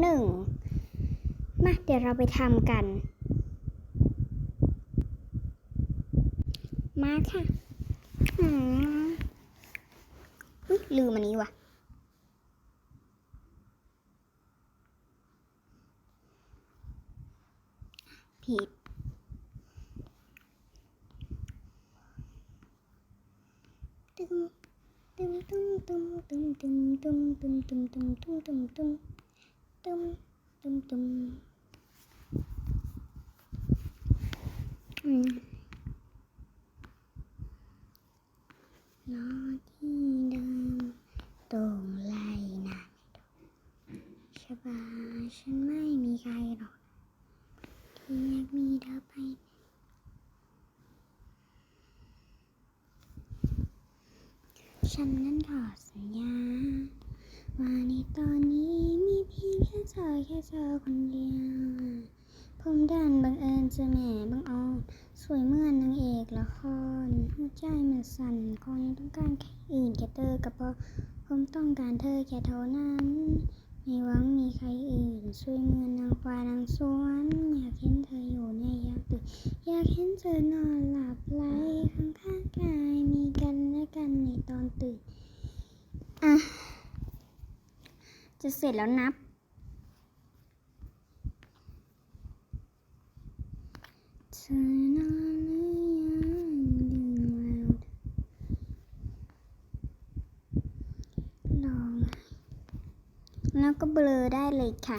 หนึ่งมาเดี๋ยวเราไปทำกัน มาค่ะอืมลืมอันนี้ว่ะผิดตึมตึมตึมตึมตึมตึมตึมตึมตึมตึมตึมตึม ตึมตึมตึมตึมอืมรอที่เดิมตรงไล่นะชบาฉันไม่มีใครหรอก ที่อยากมีเธอไปฉันนั้นขอสัญญาว่าในตอนนี้มีเพียง แค่เธอคนเดียว ผมดันบังเอิญเจอแม่บังออนสวยเหมื่อนนางเอกละครหัวใจมันสั่นคงต้องการแค่อื่นแค่เธอกับพอผมต้องการเธอแค่เท่านั้น ไม่หวังมีใครอื่นช่วยเหมือนนางฟ้านางสวรรค์อยากเห็นเธออยู่ในยามตื่นอยากเห็นเธอนอนหลับไหลข้างข้างกายมีกันและกันในตอนตื่นอะจะเสร็จแล้วนับ เธ อนอนหรือยังดึงแล้วลองแล้วก็เบลอได้เลยค่ะ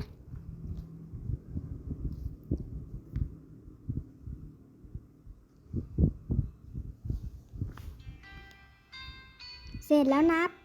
เสร็จแล้วนับ